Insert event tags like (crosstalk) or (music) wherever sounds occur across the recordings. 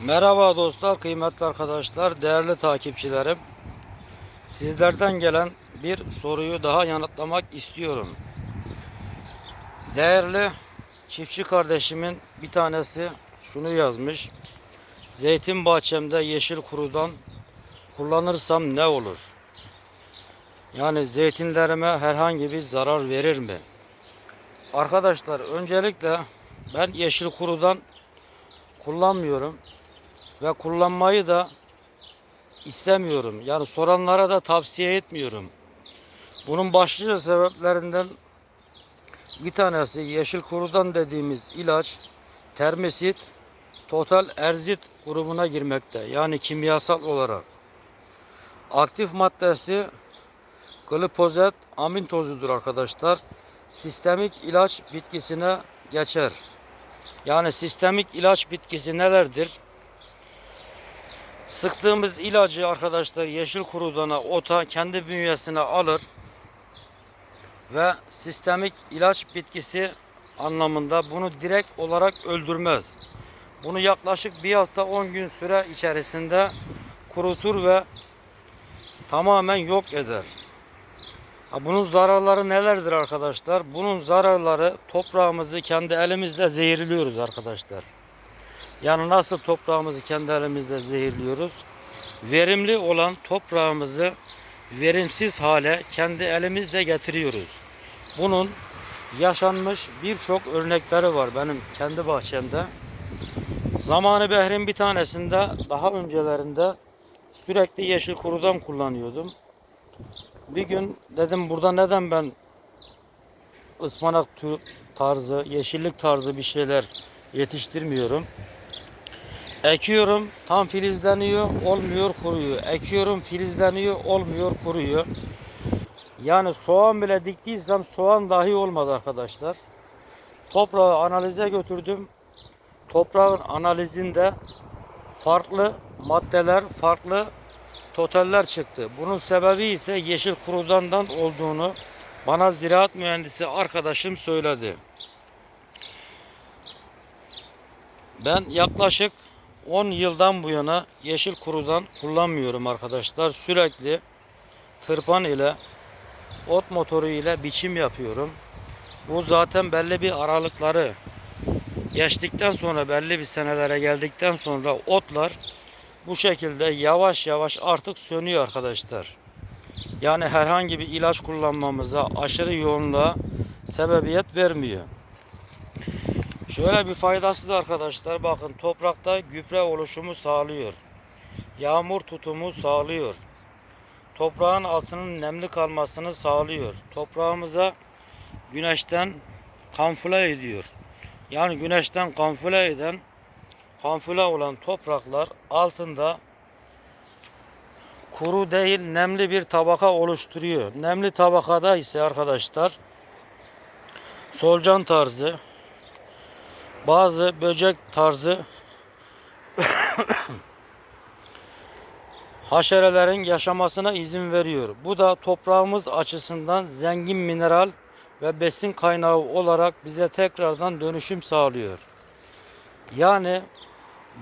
Merhaba dostlar, kıymetli arkadaşlar, değerli takipçilerim. Sizlerden gelen bir soruyu daha yanıtlamak istiyorum. Değerli çiftçi kardeşimin bir tanesi şunu yazmış. Zeytin bahçemde yeşil kurudan kullanırsam ne olur? Yani zeytinlerime herhangi bir zarar verir mi? Arkadaşlar öncelikle ben yeşil kurudan kullanmıyorum ve kullanmayı da istemiyorum. Yani soranlara da tavsiye etmiyorum. Bunun başlıca sebeplerinden bir tanesi yeşil kurudan dediğimiz ilaç termisit total erzit grubuna girmekte. Yani kimyasal olarak. Aktif maddesi glipozet amin tozudur arkadaşlar. Sistemik ilaç bitkisine geçer. Yani sistemik ilaç bitkisi nelerdir? Sıktığımız ilacı arkadaşlar yeşil kurudana, ota kendi bünyesine alır ve sistemik ilaç bitkisi anlamında bunu direkt olarak öldürmez. Bunu yaklaşık bir hafta 10 gün süre içerisinde kurutur ve tamamen yok eder. Bunun zararları nelerdir arkadaşlar? Bunun zararları toprağımızı kendi elimizle zehirliyoruz arkadaşlar. Yani nasıl toprağımızı kendi elimizle zehirliyoruz? Verimli olan toprağımızı verimsiz hale kendi elimizle getiriyoruz. Bunun yaşanmış birçok örnekleri var benim kendi bahçemde. Zamanı Behrin bir tanesinde daha öncelerinde sürekli yeşil kurudan kullanıyordum. Bir gün dedim burada neden ben ıspanak tarzı, yeşillik tarzı bir şeyler yetiştirmiyorum. Ekiyorum, tam filizleniyor, olmuyor, kuruyor. Ekiyorum, filizleniyor, olmuyor, kuruyor. Yani soğan bile diktiysem soğan dahi olmadı arkadaşlar. Toprağı analize götürdüm. Toprağın analizinde farklı maddeler, farklı totaller çıktı. Bunun sebebi ise yeşil kurudandan olduğunu bana ziraat mühendisi arkadaşım söyledi. Ben yaklaşık 10 yıldan bu yana yeşil kurudan kullanmıyorum arkadaşlar. Sürekli tırpan ile ot motoru ile biçim yapıyorum. Bu zaten belli bir aralıkları geçtikten sonra belli bir senelere geldikten sonra otlar bu şekilde yavaş yavaş artık sönüyor arkadaşlar. Yani herhangi bir ilaç kullanmamıza aşırı yoğunluğa sebebiyet vermiyor. Şöyle bir faydası da arkadaşlar bakın toprakta gübre oluşumu sağlıyor. Yağmur tutumu sağlıyor. Toprağın altının nemli kalmasını sağlıyor. Toprağımıza güneşten kamufle ediyor. Yani güneşten kamufle eden kamufle olan topraklar altında kuru değil nemli bir tabaka oluşturuyor. Nemli tabakada ise arkadaşlar solucan tarzı bazı böcek tarzı (coughs) haşerelerin yaşamasına izin veriyor. Bu da toprağımız açısından zengin mineral ve besin kaynağı olarak bize tekrardan dönüşüm sağlıyor. Yani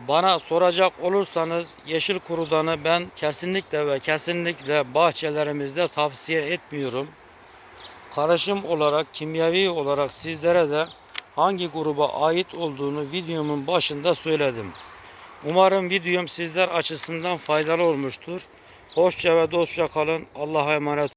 bana soracak olursanız yeşil kurudanı ben kesinlikle ve kesinlikle bahçelerimizde tavsiye etmiyorum. Karışım olarak, kimyevi olarak sizlere de hangi gruba ait olduğunu videomun başında söyledim. Umarım videom sizler açısından faydalı olmuştur. Hoşça ve dostça kalın. Allah'a emanet